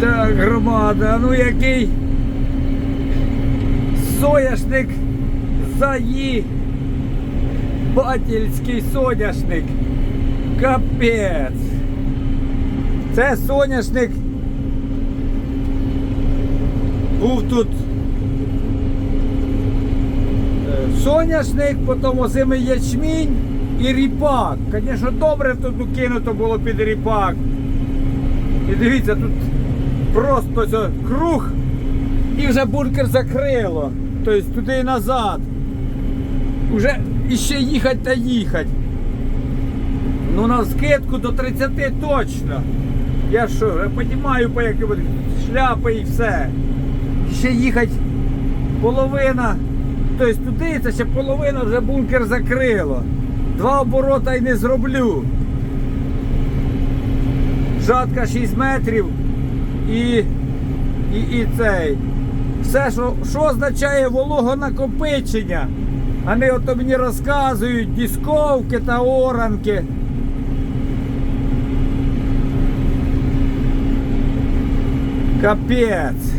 Так, громада, ну який соняшник заї. Батільський соняшник. Капець. Це соняшник. Був тут е, соняшник, потім озимий ячмінь і ріпак. Звісно, добре тут ну, кинуто було під ріпак. І дивіться, тут просто це круг і вже бункер закрило. Тобто туди і назад. Уже іще їхати та їхати. Ну на скидку до 30 точно. Я що, я розумію, по яким шляпи і все. Ще їхати половина. Тобто туди це ще половина вже бункер закрило. Два оборота й не зроблю. Жатка 6 метрів і, і, і цей. Все, що, що означає вологонакопичення. Вони ото мені розказують дісковки та оранки. Капець.